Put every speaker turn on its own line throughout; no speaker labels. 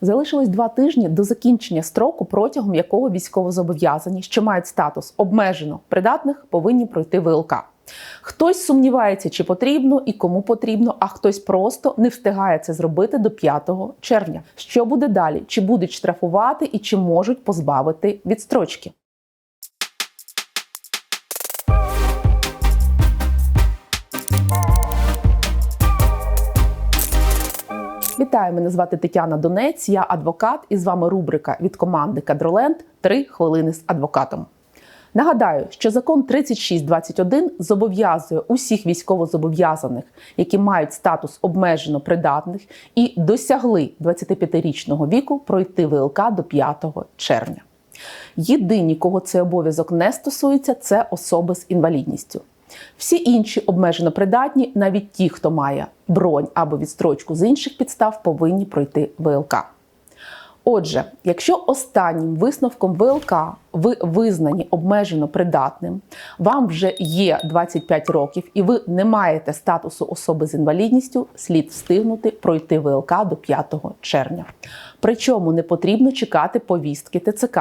Залишилось два тижні до закінчення строку, протягом якого військовозобов'язані, що мають статус обмежено придатних, повинні пройти ВЛК. Хтось сумнівається, чи потрібно і кому потрібно, а хтось просто не встигає це зробити до 5 червня. Що буде далі? Чи будуть штрафувати і чи можуть позбавити відстрочки? Вітаю, мене звати Тетяна Донець. Я адвокат, і з вами рубрика від команди Кадроленд Три хвилини з адвокатом. Нагадаю, що закон 3621 зобов'язує усіх військовозобов'язаних, які мають статус обмежено придатних і досягли 25-річного віку, пройти ВЛК до 5 червня. Єдині, кого цей обов'язок не стосується, це особи з інвалідністю. Всі інші обмежено придатні, навіть ті, хто має бронь або відстрочку з інших підстав, повинні пройти ВЛК. Отже, якщо останнім висновком ВЛК ви визнані обмежено придатним, вам вже є 25 років і ви не маєте статусу особи з інвалідністю, слід встигнути пройти ВЛК до 5 червня. Причому не потрібно чекати повістки ТЦК.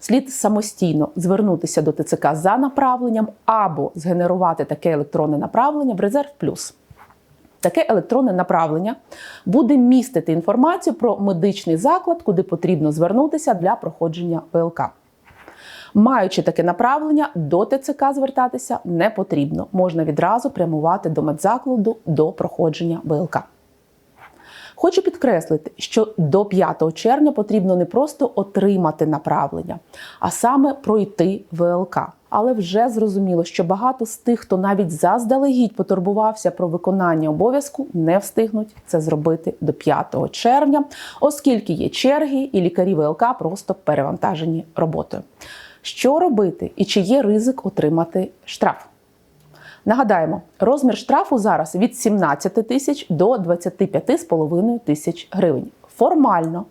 Слід самостійно звернутися до ТЦК за направленням або згенерувати таке електронне направлення в резерв плюс. Таке електронне направлення буде містити інформацію про медичний заклад, куди потрібно звернутися для проходження ВЛК. Маючи таке направлення, до ТЦК звертатися не потрібно. Можна відразу прямувати до медзакладу до проходження ВЛК. Хочу підкреслити, що до 5 червня потрібно не просто отримати направлення, а саме пройти ВЛК. Але вже зрозуміло, що багато з тих, хто навіть заздалегідь потурбувався про виконання обов'язку, не встигнуть це зробити до 5 червня, оскільки є черги, і лікарі ВЛК просто перевантажені роботою. Що робити і чи є ризик отримати штраф? Нагадаємо, розмір штрафу зараз від 17 тисяч до 25,5 тисяч гривень. Формально,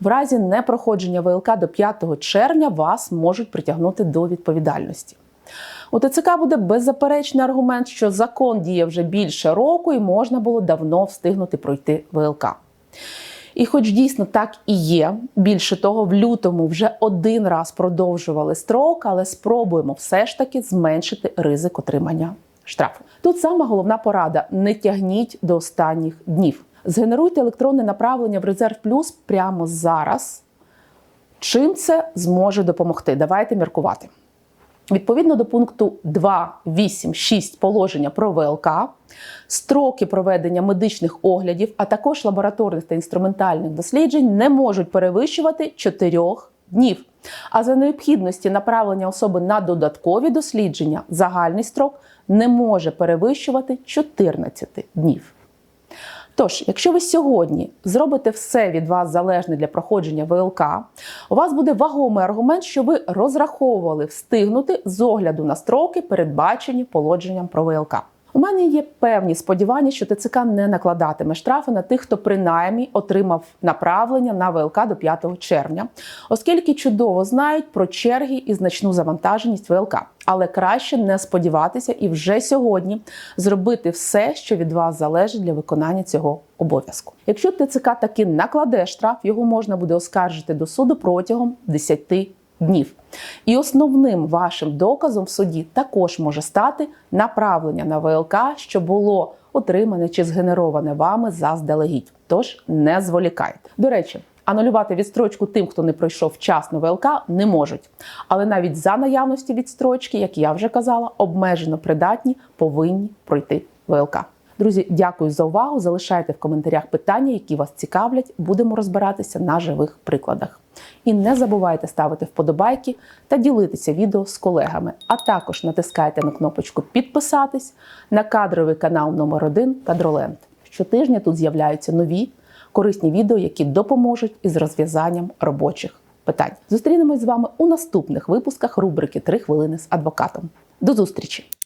в разі непроходження ВЛК до 5 червня вас можуть притягнути до відповідальності. У ТЦК буде беззаперечний аргумент, що закон діє вже більше року і можна було давно встигнути пройти ВЛК. І, хоч дійсно так і є, більше того, в лютому вже один раз продовжували строк, але спробуємо все ж таки зменшити ризик отримання штрафу. Тут сама головна порада: не тягніть до останніх днів. Згенеруйте електронне направлення в резерв плюс прямо зараз. Чим це зможе допомогти? Давайте міркувати. Відповідно до пункту 2.8.6 положення про ВЛК, строки проведення медичних оглядів, а також лабораторних та інструментальних досліджень не можуть перевищувати 4 днів. А за необхідності направлення особи на додаткові дослідження загальний строк не може перевищувати 14 днів. Тож, якщо ви сьогодні зробите все від вас залежне для проходження ВЛК, у вас буде вагомий аргумент, що ви розраховували встигнути з огляду на строки, передбачені положенням про ВЛК. У мене є певні сподівання, що ТЦК не накладатиме штрафи на тих, хто принаймні отримав направлення на ВЛК до 5 червня, оскільки чудово знають про черги і значну завантаженість ВЛК. Але краще не сподіватися і вже сьогодні зробити все, що від вас залежить для виконання цього обов'язку. Якщо ТЦК таки накладе штраф, його можна буде оскаржити до суду протягом 10 днів. І основним вашим доказом в суді також може стати направлення на ВЛК, що було отримане чи згенероване вами заздалегідь. Тож не зволікайте. До речі. Анулювати відстрочку тим, хто не пройшов вчасно ВЛК, не можуть. Але навіть за наявності відстрочки, як я вже казала, обмежено придатні повинні пройти ВЛК. Друзі, дякую за увагу. Залишайте в коментарях питання, які вас цікавлять. Будемо розбиратися на живих прикладах. І не забувайте ставити вподобайки та ділитися відео з колегами. А також натискайте на кнопочку Підписатись на кадровий канал номер 1 Кадроленд. Щотижня тут з'являються нові корисні відео, які допоможуть із розв'язанням робочих питань. Зустрінемось з вами у наступних випусках рубрики «3 хвилини з адвокатом. До зустрічі!